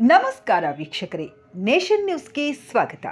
ನಮಸ್ಕಾರ ವೀಕ್ಷಕರೇ. ನೇಷನ್ ನ್ಯೂಸ್ಗೆ ಸ್ವಾಗತ.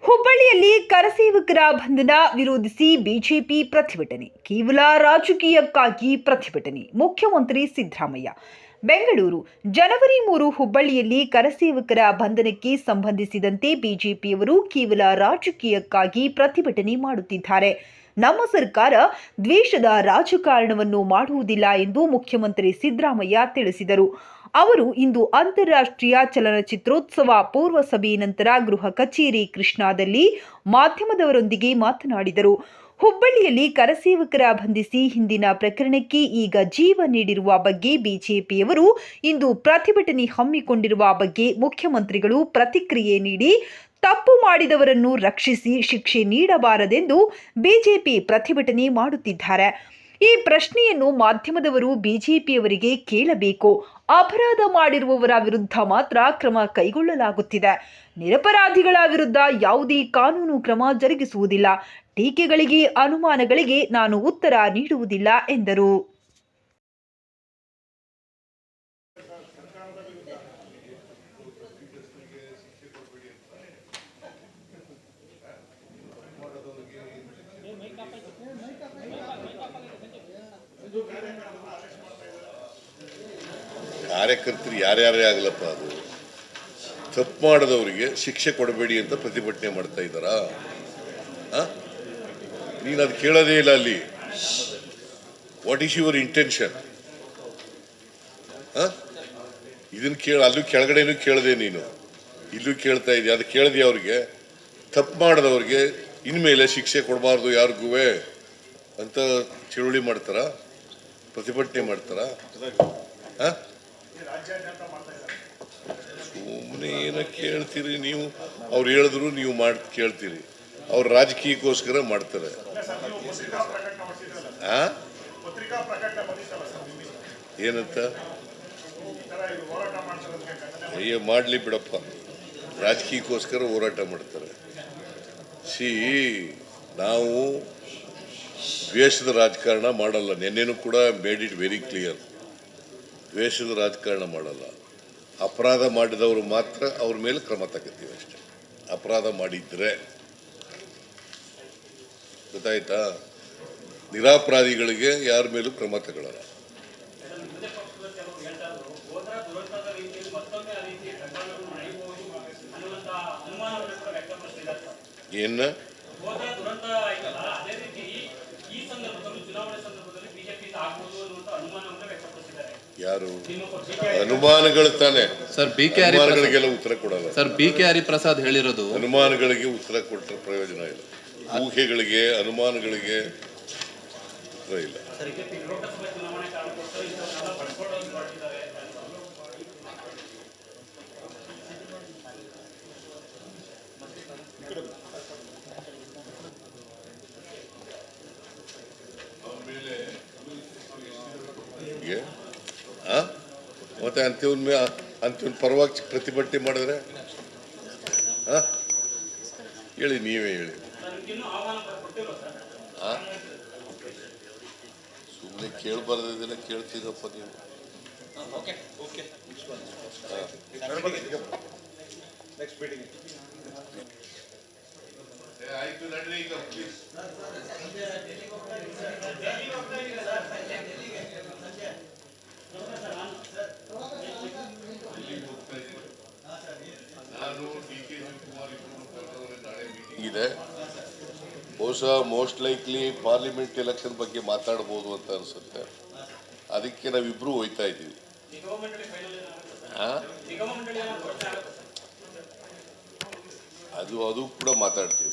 ಹುಬ್ಬಳ್ಳಿಯಲ್ಲಿ ಕರಸೇವಕರ ಬಂಧನ ವಿರೋಧಿಸಿ ಬಿಜೆಪಿ ಪ್ರತಿಭಟನೆ. ಕೇವಲ ರಾಜಕೀಯಕ್ಕಾಗಿ ಪ್ರತಿಭಟನೆ. ಮುಖ್ಯಮಂತ್ರಿ ಸಿದ್ದರಾಮಯ್ಯ. ಬೆಂಗಳೂರು. ಜನವರಿ ಮೂರು ಹುಬ್ಬಳ್ಳಿಯಲ್ಲಿ ಕರಸೇವಕರ ಬಂಧನಕ್ಕೆ ಸಂಬಂಧಿಸಿದಂತೆ ಬಿಜೆಪಿಯವರು ಕೇವಲ ರಾಜಕೀಯಕ್ಕಾಗಿ ಪ್ರತಿಭಟನೆ ಮಾಡುತ್ತಿದ್ದಾರೆ. ನಮ್ಮ ಸರ್ಕಾರ ದ್ವೇಷದ ರಾಜಕಾರಣವನ್ನು ಮಾಡುವುದಿಲ್ಲ ಎಂದು ಮುಖ್ಯಮಂತ್ರಿ ಸಿದ್ದರಾಮಯ್ಯ ತಿಳಿಸಿದರು. ಅವರು ಇಂದು ಅಂತಾರಾಷ್ಟ್ರೀಯ ಚಲನಚಿತ್ರೋತ್ಸವ ಪೂರ್ವ ಸಭೆ ನಂತರ ಗೃಹ ಕಚೇರಿ ಕೃಷ್ಣಾದಲ್ಲಿ ಮಾಧ್ಯಮದವರೊಂದಿಗೆ ಮಾತನಾಡಿದರು. ಹುಬ್ಬಳ್ಳಿಯಲ್ಲಿ ಕರಸೇವಕರ ಬಂಧಿಸಿ ಹಿಂದಿನ ಪ್ರಕರಣಕ್ಕೆ ಈಗ ಜೀವ ನೀಡಿರುವ ಬಗ್ಗೆ ಬಿಜೆಪಿಯವರು ಇಂದು ಪ್ರತಿಭಟನೆ ಹಮ್ಮಿಕೊಂಡಿರುವ ಬಗ್ಗೆ ಮುಖ್ಯಮಂತ್ರಿಗಳು ಪ್ರತಿಕ್ರಿಯೆ ನೀಡಿ ತಪ್ಪು ಮಾಡಿದವರನ್ನು ರಕ್ಷಿಸಿ ಶಿಕ್ಷೆ ನೀಡಬಾರದೆಂದು ಬಿಜೆಪಿ ಪ್ರತಿಭಟನೆ ಮಾಡುತ್ತಿದ್ದಾರೆ. ಈ ಪ್ರಶ್ನೆಯನ್ನು ಮಾಧ್ಯಮದವರು ಬಿಜೆಪಿಯವರಿಗೆ ಕೇಳಬೇಕು. ಅಪರಾಧ ಮಾಡಿರುವವರ ವಿರುದ್ಧ ಮಾತ್ರ ಕ್ರಮ ಕೈಗೊಳ್ಳಲಾಗುತ್ತಿದೆ. ನಿರಪರಾಧಿಗಳ ವಿರುದ್ಧ ಯಾವುದೇ ಕಾನೂನು ಕ್ರಮ ಜರುಗಿಸುವುದಿಲ್ಲ. ಟೀಕೆಗಳಿಗೆ ಅನುಮಾನಗಳಿಗೆ ನಾನು ಉತ್ತರ ನೀಡುವುದಿಲ್ಲ ಎಂದರು. ಕಾರ್ಯಕರ್ತರು ಯಾರ್ಯಾರೇ ಆಗಲಪ್ಪ ಅದು? ತಪ್ಪು ಮಾಡಿದವರಿಗೆ ಶಿಕ್ಷೆ ಕೊಡಬೇಡಿ ಅಂತ ಪ್ರತಿಭಟನೆ ಮಾಡ್ತಾ ಇದ್ದಾರಾ? ನೀನು ಅದು ಕೇಳೋದೇ ಇಲ್ಲ ಅಲ್ಲಿ. ವಾಟ್ ಈಸ್ ಯುವರ್ ಇಂಟೆನ್ಷನ್ ಇದನ್ನು ಕೇಳ, ಅಲ್ಲೂ ಕೆಳಗಡೆನೂ ಕೇಳಿದೆ ನೀನು. ಇಲ್ಲೂ ಕೇಳ್ತಾ ಇದೆಯಾ, ಅದು ಕೇಳಿದೆ ಅವ್ರಿಗೆ. ತಪ್ಪು ಮಾಡಿದವ್ರಿಗೆ ಇನ್ಮೇಲೆ ಶಿಕ್ಷೆ ಕೊಡಬಾರ್ದು ಯಾರಿಗೂ ಅಂತ ಚಳುವಳಿ ಮಾಡ್ತಾರ? ಪ್ರತಿಭಟನೆ ಮಾಡ್ತಾರ? ಆ? ಸುಮ್ಮನೆ ಏನ ಕೇಳ್ತೀರಿ ನೀವು? ಅವ್ರು ಹೇಳಿದ್ರು ನೀವು ಮಾಡ್, ಕೇಳ್ತೀರಿ. ಅವ್ರ ರಾಜಕೀಯಕ್ಕೋಸ್ಕರ ಮಾಡ್ತಾರೆ? ಏನಂತ? ಅಯ್ಯೋ, ಮಾಡಲಿ ಬಿಡಪ್ಪ. ರಾಜಕೀಯಕ್ಕೋಸ್ಕರ ಹೋರಾಟ ಮಾಡ್ತಾರೆ. ಸಿ ನಾವು ದ್ವೇಷದ ರಾಜಕಾರಣ ಮಾಡಲ್ಲ. ನಿನ್ನೆನೂ ಕೂಡ ಮೇಡ್ ಇಟ್ ವೆರಿ ಕ್ಲಿಯರ್ ದ್ವೇಷದ ರಾಜಕಾರಣ ಮಾಡಲ್ಲ. ಅಪರಾಧ ಮಾಡಿದವರು ಮಾತ್ರ ಅವ್ರ ಮೇಲೆ ಕ್ರಮ ತಗೋತೀವಿ ಅಷ್ಟೇ. ಅಪರಾಧ ಮಾಡಿದ್ರೆ ಗೊತ್ತಾಯ್ತಾ? ನಿರಾಪರಾಧಿಗಳಿಗೆ ಯಾರ ಮೇಲೂ ಕ್ರಮ ತಗೊಳ್ಳಲ್ಲ ಏನ? ಈ ಸಂದರ್ಭದಲ್ಲೂ ಚುನಾವಣೆ ಸಂದರ್ಭದಲ್ಲಿ ಬಿಜೆಪಿಯಿಂದ ಯಾರು? ಅನುಮಾನಗಳು ತಾನೆ. ಸರ್ ಬಿ ಕೆ ಅನುಮಾನಗಳಿಗೆಲ್ಲ ಉತ್ತರ ಕೊಡಲ್ಲ. ಸರ್ ಬಿ ಕೆ ಹರಿಪ್ರಸಾದ್ ಹೇಳಿರೋದು ಅನುಮಾನಗಳಿಗೆ ಉತ್ತರ ಕೊಟ್ಟರೆ ಪ್ರಯೋಜನ ಇಲ್ಲ. ಊಹೆಗಳಿಗೆ ಅನುಮಾನಗಳಿಗೆ ಉತ್ತರ ಇಲ್ಲ. ಲೋಕಸಭೆ ಮತ್ತೆ ಅಂತಿವನ್ ಮೇ ಅಂತ್ಯವನ್ ಪರವಾಗಿ ಪ್ರತಿಭಟನೆ ಮಾಡಿದ್ರೆ? ಆ? ಹೇಳಿ ನೀವೇ ಹೇಳಿ. ಸುಮ್ಮನೆ ಕೇಳಬಾರ್ದಿಲ್ಲ ಕೇಳ್ತೀರಪ್ಪ ನೀವು. ಆಯ್ತು ನಡ್ರಿ ಈಗ ಇದೆ. ಬಹುಶಃ ಮೋಸ್ಟ್ ಲೈಕ್ಲಿ ಪಾರ್ಲಿಮೆಂಟ್ ಎಲೆಕ್ಷನ್ ಬಗ್ಗೆ ಮಾತಾಡ್ಬೋದು ಅಂತ ಅನಿಸುತ್ತೆ. ಅದಕ್ಕೆ ನಾವಿಬ್ರು ಹೋಯ್ತಾ ಇದ್ದೀವಿ. ಅದು ಅದು ಕೂಡ ಮಾತಾಡ್ತೀವಿ.